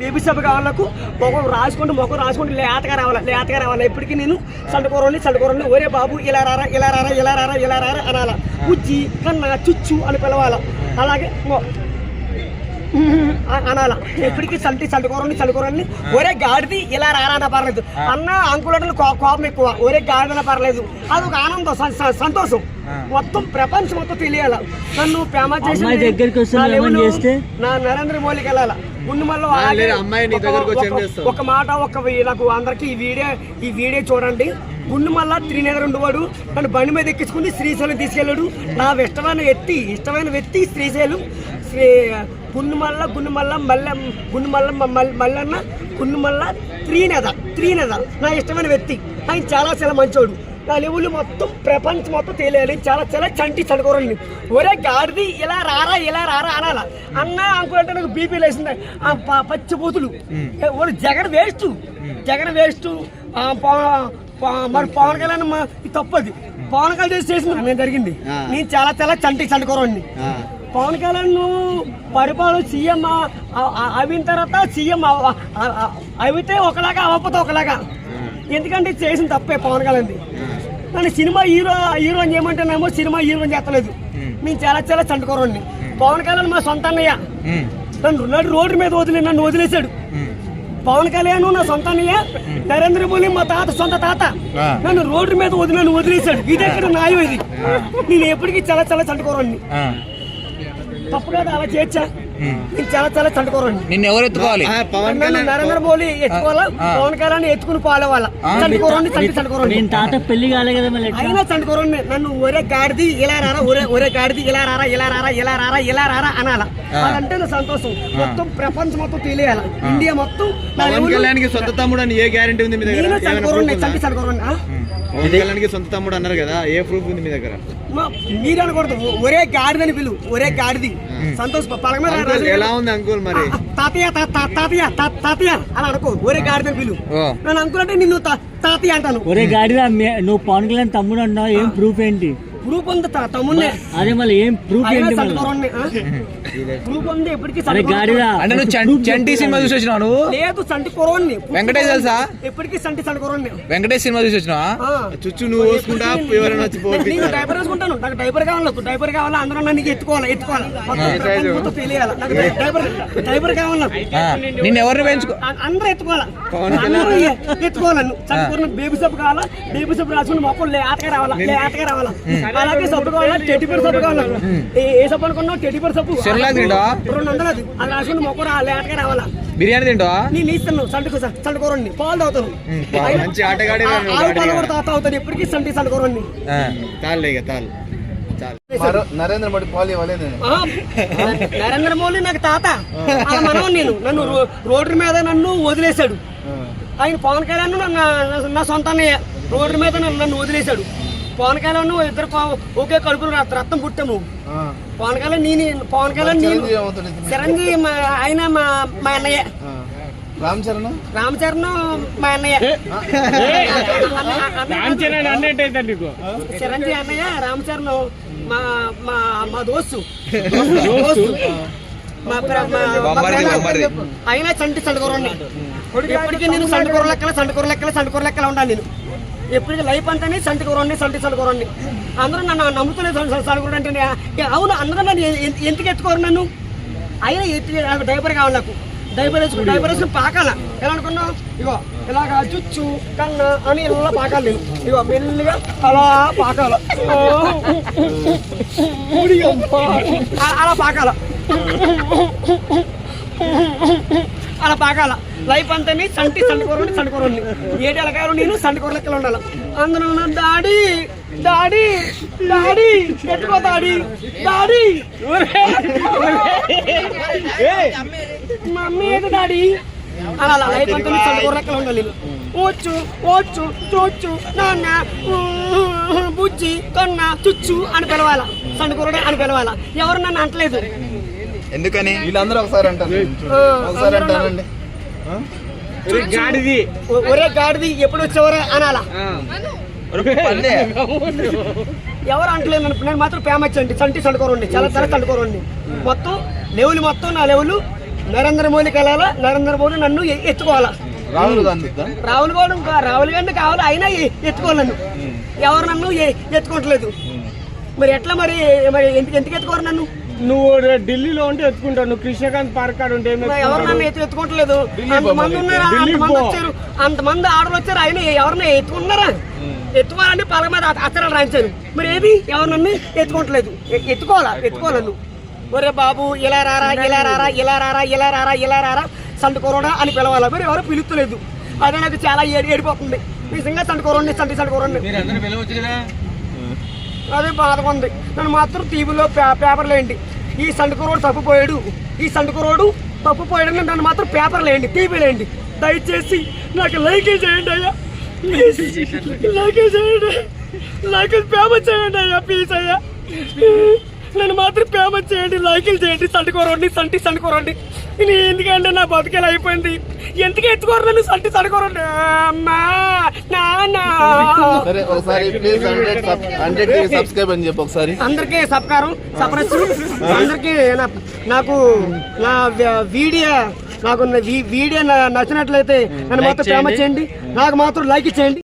Baby సభ కావాలకు ముఖం రాసుకుంటూ మొఖం రాసుకుంటూ లేతగా రావాలి లేతగా రావాలి? ఇప్పటికీ నేను సండకూరని సండకూరని ఒరే బాబు ఇలా రారా ఇలా రారా ఇలా రారా ఇలా రారా అనాల. ఉజ్జి కన్నా చుచ్చు అని పిలవాల. అలాగే అనాల. ఎప్పటికీ చల్టి చల్లుకూరని చల్లుకూరని ఒరే గాడిది ఇలా రారా పర్లేదు. అన్న అంకులంటే కోపం ఎక్కువ. ఒరే గాడిదన పర్లేదు. అది ఒక ఆనందం సంతోషం. మొత్తం ప్రపంచం మొత్తం తెలియాల. నన్ను ఫేమస్ చేసి అమ్మాయి దగ్గరికి వస్తే నా నరేంద్ర మోడీకి వెళ్ళాల. ముందు మళ్ళీ? ఒక మాట ఒక నాకు అందరికి ఈ వీడియో ఈ వీడియో చూడండి. గుండు మళ్ళా త్రినేదర్ ఉండేవాడు నన్ను బండి మీద ఎక్కించుకుని శ్రీశైలం తీసుకెళ్ళాడు. నా ఇష్టమైన ఎత్తి ఇష్టమైన వ్యక్తి శ్రీశైలం. శ్రీ గుండుమల్ల గుండుమల్ల మల్ల గుండుమల్ల మల్ల- మల్లన్న గుండుమల్ల త్రీనేద త్రీనేద నా ఇష్టమైన వ్యక్తి. ఆయన చాలా చాలా మంచోడు. నా లెవెల్ మొత్తం ప్రపంచం మొత్తం తెలియాలి. చాలా చాలా చంటి చడుకోరండి ఒరే గాడిది ఇలా రారా ఇలా రారా అనాల? అన్న అనుకుంటే నాకు బీపీ లేసింది? ఆ ప- పచ్చి బూతులు. ఏ, వాడు జగన్ వేస్ట్. జగన్ వేస్ట్. మరి పవన్ కళ్యాణ్ తప్పది పవన్ కళ్యాణ్ చేసింది నేను జరిగింది. నేను చాలా చాలా చంటి చడుకోరండి పవన్ కళ్యాణ్ పరిపాలన సీఎం అయిన తర్వాత సీఎం అవితే ఒకలాగా అవ్వకపోతే ఒకలాగా. ఎందుకంటే చేసిన తప్పే పవన్ కళ్యాణ్ నన్ను సినిమా హీరో హీరో అని చేయమంటేనేమో సినిమా హీరో అని చేస్తలేదు నేను చాలా చాలా చంటుకోరండి పవన్ కళ్యాణ్ మా సొంత అన్నయ్య. నన్ను రోడ్డు మీద వదిలి నన్ను వదిలేశాడు. పవన్ కళ్యాణ్ నా సొంత అన్నయ్య నరేంద్ర మోడీ మా తాత సొంత తాత. నన్ను రోడ్డు మీద వదిలి నన్ను వదిలేశాడు. ఇది ఎక్కడ న్యాయం ఇది. నేను ఎప్పటికీ చాలా చాలా చంటుకోరండి తప్పు కదా అలా చేయొచ్చా నేను చాలా చాలా నిన్ను ఎవరు ఎత్తుకోవాలి? నరేంద్ర మోడీ ఎత్తుకోవాలా? పవన్ కళ్యాణ్ ఎత్తుకుని పోవాలా చంటుకోరండి చంటి చంటుకోరండి నేను తాత పెళ్ళి కాలే కదా మళ్ళీ? అయినా నన్ను ఒరే గాడిది ఇలా రారా ఒరే ఒరే గాడిది ఇలా రారా ఇలా రారా ఇలా రారా ఇలా రారా అనాల. అదంటే నా సంతోషం. మొత్తం ప్రపంచం మొత్తం తెలియాల? ఇండియా మొత్తం పవన్ కళ్యాణ్కి సొంత తమ్ముడు అని ఏ గ్యారంటీ ఉంది మీ దగ్గర? చంటి చంటుకోరండి ఆ? పవన్ కళ్యాణ్కి సొంత తమ్ముడు అన్నారు కదా ఏ ప్రూఫ్ ఉంది మీ దగ్గర? మీరు అనకూడదు ఒరే గాడిదని పిలు. ఒరే గాడిది. సంతోష్ అంకుల్, రాసి- ఎలా ఉంది అంకుల్ మరి? తాతయ్య తాతయ్య తాతయ్య అలా అనుకో. ఒరే గాడిదని పిలు. ఓ. నన్ను అంకుల్ అంటే నిన్ను తాతయ్య అంటాను. ఒరే గాడిరా మే- నువ్వు పవన్ కళ్యాణ్ తమ్ముడు అన్నావు ఏం ప్రూఫ్ ఏంటి? గ్రూప్ ఉంది తా- తమ్మున్నే అదే మళ్ళీ ఏం ప్రూఫ్ ఏంటి? గ్రూప్ ఉంది ఎప్పటికీ అరే గాడిరా అంటే నువ్వు చం- చంటి సినిమా చూసి వచ్చినావు నువ్వు? లేదు సంటి కొరవని వెంకటేష్ తెలుసా? ఎప్పటికీ సంటి సంటి కొరవని వెంకటేష్ సినిమా చూసి వచ్చినావా? చుచ్చు నువ్వు పోసుకుంటా ఎవరైనా వచ్చి నేను డైపర్ వేసుకుంటాను. నాకు డైపర్ కావాలి నాకు డైపర్ కావాలా అందరూ నన్ను ఎత్తుకోవాలి ఎత్తుకోవాలి. మొత్తం ప్రపంచం మొత్తం తెలియాలి? నాకు డైపర్ డైపర్ కావాలి? నాకు ఆ, నిన్ను ఎవరిని పెంచుకో? అ- అందరూ ఎత్తుకోవాలా? అందరూ ఎత్తుకోవాలి? నువ్వు చదువుకున్న బేబీ సబ్బు కావాలా? బేబీ సబ్బు రాసుకుని మొక్కలు లేతగా రావాలా? లేతగా రావాలా? అలాగే సబ్బు కావాలా? టెడ్డి పేరు సబ్బు కావాలా? ఏ- ఏ సబ్బు అనుకున్నావు? టెడ్డి పేరు సబ్బు? సెర్లాక్ తింటావా? రెండు వందలు అది. అది రాసుకుని మొక్క రా- లేతగా రావాలా? బిర్యానీ తింటావా నేను ఇస్తాను సంటుకు సంటుకోరండి పాలు తాగుతాను. మంచి ఆటగాడే ఆవు పాలు. కూడా తా- తాగుతాను ఎప్పటికీ సంటి సంటుకోరండి ఆ. తాళ్ళే ఇక తాళ్ళు చాలు నరేంద్ర మోడీ పాలు ఇవ్వలేదు నరేంద్ర మోడీ నాకు తాత. అలా మనవని నేను. నన్ను రోడ్డు మీద నన్ను వదిలేశాడు. ఆయన పవన్ కళ్యాణ్ నా- నా- నా సొంత అన్నయ్య. రోడ్డు మీద నన్ను నన్ను వదిలేశాడు. పవన్ కళ్యాణ్ ఇద్దరు పా- ఒకే కడుపులో రక్తం పుట్టాము. పవన్ కళ్యాణ్ నేను పవన్ కళ్యాణ్ నేను చిరంజీవి మా ఆయన మా మా అన్నయ్య. రామ్ చరణ్? రామచరణ్ మా అన్నయ్య. చిరంజీవి అన్నయ్య రామచరణ్ మా మా మా దోస్తు. అయినా చంటి చండుకూరండి ఎప్పటికీ నేను సంటికూర లెక్కల సంటికూర లెక్కల సంటికూర లెక్కల ఉండాలి నేను. ఎప్పటికీ లైఫ్ అంటేనే సంటికూరండి సంటి చండుకూరండి అందరూ నన్ను నమ్ముతలేదు సండుకూర అంటే అవును అందరూ నన్ను ఎందుకు ఎత్తుకోరు నన్ను? అయినా ఎత్తి నాకు డైపర్ కావాలి నాకు. డైపర్ వేసుకు డైపర్ వేసుకుని పాకాల. ఎలా అనుకున్నావు? ఇగో ఇలాగ చుచ్చు కన్న అని ఇలా పాకాలి నేను ఇగో మెల్లిగా అలా పాకాల. అలా పాకాల. అలా పాకాల లైఫ్ అంతా సంటి సంటికూరండి సంటికూరండి ఏడు ఎలకాయలు నేను సంటికూర లెక్కలు ఉండాలి. అందులో ఉన్న డాడీ డాడీ డాడీ పెట్టుకో డాడీ డాడీ. మమ్మీ ఏది డాడీ? అలా అలా లైఫ్ అంతా సంటికూర లెక్కలు ఉండాలి. నేను. వచ్చు వచ్చు నాన్న బుజ్జి కన్న చుచ్చు అని పిలవాల. సంటికూరడే అని పిలవాల. ఎవరు నన్ను అంటలేదు. ఎందుకని? వీళ్ళందరూ ఒకసారి అంటారు. ఒకసారి అంటారండి. గాడిది. ఒరే గాడిది ఎప్పుడు వచ్చేవరే? అనాలా? పల్లె. ఎవరు అంటలేదు నేను మాత్రం ఫేమస్ అండి చంటి చండుకోరండి. చాలా చాలా చండుకోరండి. మొత్తం లెవెల్ మొత్తం నా లెవెల్. నరేంద్ర మోదీ కలాలా నరేంద్ర మోదీ నన్ను ఎత్తుకోవాలా? రాహుల్ గాంధీ? రాహుల్ గౌడ్ ఇంకా రాహుల్ గాంధీ కావాలి. అయినా నన్ను. ఎవరు నన్ను ఎత్తుకోవట్లేదు. మరి ఎట్లా మరి? మరి ఎందుకు ఎందుకు ఎత్తుకోరు నన్ను? నువ్వు ఢిల్లీలో ఉంటే ఎత్తుకుంటావు. నువ్వు కృష్ణకాంత్ పార్క్ కాడ ఉంటే ఏం మరి ఎవరు నన్ను ఎత్తు ఎత్తుకోవట్లేదు అంతమంది ఉన్నారు? అంతమంది వచ్చారు. అంతమంది ఆర్డర్ వచ్చారు. ఆయన ఎవరిని ఎత్తుకున్నారా? ఎత్తుకోవాలంటే పలక మీద అక్షరాలు రాయించాను మరి ఏది? ఎవరు నన్ను ఎత్తుకోవట్లేదు ఎత్తుకోవాలా? ఎత్తుకోవాలి నన్ను ఒరే బాబు ఇలా రారా ఇలా రారా ఇలా రారా ఇలా రారా ఇలా రారా సంటి కొరోడా అని పిలవాలా? మరి ఎవరు పిలుస్తలేదు అదే నాకు చాలా ఏడి ఏడిపోతుంది. నిజంగా సంటి కొరండి సంటి సంటి కొరండి. అదే బాధగా ఉంది. నన్ను మాత్రం టీవీలో పే- పేపర్లు వేయండి. ఈ సండుకురోడు తప్పిపోయాడు. ఈ సండుకురోడు తప్పిపోయాడు అని నన్ను మాత్రం పేపర్లు వేయండి టీవీలు వేయండి. దయచేసి నాకు లైక్ చేయండి అయ్యా. ప్లీజ్. లైక్ చేయండి. లైక్ పేమెంట్ చేయండి అయ్యా ప్లీజ్ అయ్యా. నన్ను మాత్రం పేమెంట్ చేయండి లైకులు చేయండి. సంటుకోరండి సంటి సంటుకోరండి ఎందుకంటే నా బతికేలా అయిపోయింది? ఎందుకు ఎత్తుకోరు నన్ను? సంటి సంటుకోరండి అమ్మా నాన్న. సరే ఒకసారి ప్లీజ్ హండ్రెడ్ హండ్రెడ్ సబ్స్క్రైబ్ అని చెప్పు ఒకసారి. అందరికీ సత్కారం సపరచ్చు అందరికీ నాకు నా వీడియో నాకు వీడియో నా- నచ్చినట్లయితే నన్ను మాత్రం ఫేమస్ చేయండి. నాకు మాత్రం లైక్ ఇచ్చేయండి